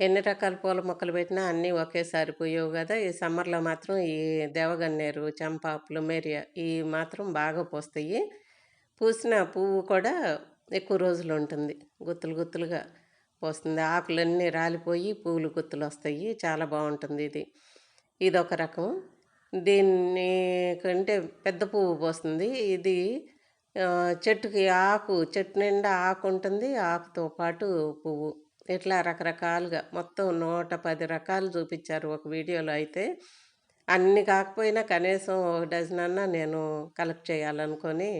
ఎన్ని రకాల పూల మొక్కలు పెట్టినా అన్నీ ఒకేసారి పోయేవు కదా. ఈ సమ్మర్లో మాత్రం ఈ దేవగన్నేరు చంపా ప్లుమేరియా ఈ మాత్రం బాగా పూస్తాయి. పూసిన పువ్వు కూడా ఎక్కువ రోజులు ఉంటుంది. గుత్తులు గుత్తులుగా పోస్తుంది. ఆకులన్నీ రాలిపోయి పువ్వులు గుత్తులు వస్తాయి. చాలా బాగుంటుంది ఇది. ఇది ఒక రకం. దీన్ని కంటే పెద్ద పువ్వు పోస్తుంది. ఇది చెట్టుకి ఆకు చెట్టు నిండా ఆకు ఉంటుంది. ఆకుతో పాటు పువ్వు. ఇట్లా రకరకాలుగా మొత్తం నూట పది రకాలు చూపించారు ఒక వీడియోలో అయితే. అన్ని కాకపోయినా కనీసం ఒక డజన్ అన్నా నేను కలెక్ట్ చేయాలనుకొని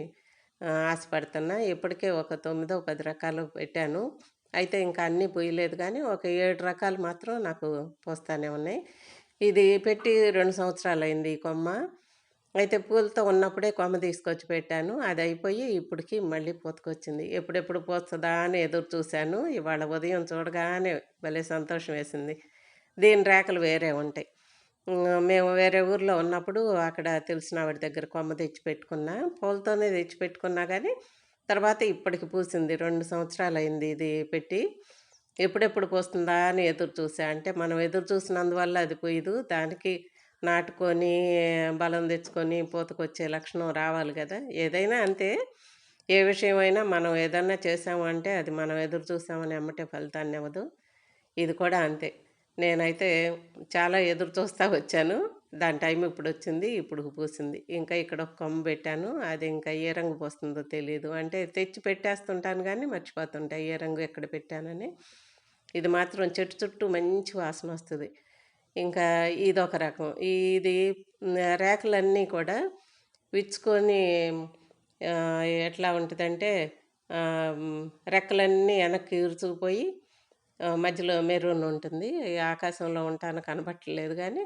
ఆశపడుతున్నా. ఇప్పటికే ఒక తొమ్మిదో పది రకాలు పెట్టాను. అయితే ఇంకా అన్నీ పూయలేదు కానీ ఒక ఏడు రకాలు మాత్రం నాకు పోస్తానే ఉన్నాయి. ఇది పెట్టి రెండు సంవత్సరాలు అయింది ఈ కొమ్మ. అయితే పూలతో ఉన్నప్పుడే కొమ్మ తీసుకొచ్చి పెట్టాను. అది అయిపోయి ఇప్పటికి మళ్ళీ పూతకొచ్చింది. ఎప్పుడెప్పుడు పోస్తుందా అని ఎదురు చూశాను. ఇవాళ ఉదయం చూడగానే భలే సంతోషం వేసింది. దీని రేఖలు వేరే ఉంటాయి. మేము వేరే ఊర్లో ఉన్నప్పుడు అక్కడ తెలిసిన ఆవిడ దగ్గర కొమ్మ తెచ్చి పెట్టుకున్నా పూలతోనే తెచ్చి పెట్టుకున్నా కానీ తర్వాత ఇప్పటికి పూసింది. రెండు సంవత్సరాలు అయింది ఇది పెట్టి. ఎప్పుడెప్పుడు పోస్తుందా అని ఎదురు చూసా అంటే మనం ఎదురు చూసినందువల్ల అది పోయదు. దానికి నాటుకొని బలం తెచ్చుకొని పూతకొచ్చే లక్షణం రావాలి కదా. ఏదైనా అంతే. ఏ విషయమైనా మనం ఏదన్నా చేసామంటే అది మనం ఎదురు చూసామని అమ్మటే ఫలితాన్ని ఇవ్వదు. ఇది కూడా అంతే. నేనైతే చాలా ఎదురు చూస్తూ వచ్చాను. దాని టైం ఇప్పుడు వచ్చింది ఇప్పుడు పూసింది ఇంకా ఇక్కడ ఒక కొమ్మ పెట్టాను. అది ఇంకా ఏ రంగు పోస్తుందో తెలియదు అంటే తెచ్చి పెట్టేస్తుంటాను కానీ మర్చిపోతుంటా ఏ రంగు ఎక్కడ పెట్టానని. ఇది మాత్రం చెట్టు చుట్టూ మంచి వాసన వస్తుంది. ఇంకా ఇదొక రకం. ఇది రేకులన్నీ కూడా విచ్చుకొని ఎట్లా ఉంటుందంటే రెక్కలన్నీ వెనక్కి ఇరుచుకుపోయి మధ్యలో మెరూన్ ఉంటుంది. ఆకాశంలో ఉంటాను కనబట్టలేదు కానీ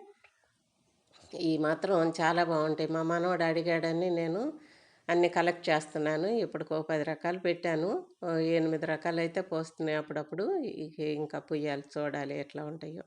ఈ మాత్రం చాలా బాగుంటాయి. మా మనవడు అడిగాడని నేను అన్ని కలెక్ట్ చేస్తున్నాను. ఇప్పటికి ఒక పది రకాలు పెట్టాను. ఎనిమిది రకాలు అయితే పోస్తున్నాయి అప్పుడప్పుడు. ఇంకా పుయ్యాలు చూడాలి ఎట్లా ఉంటాయో.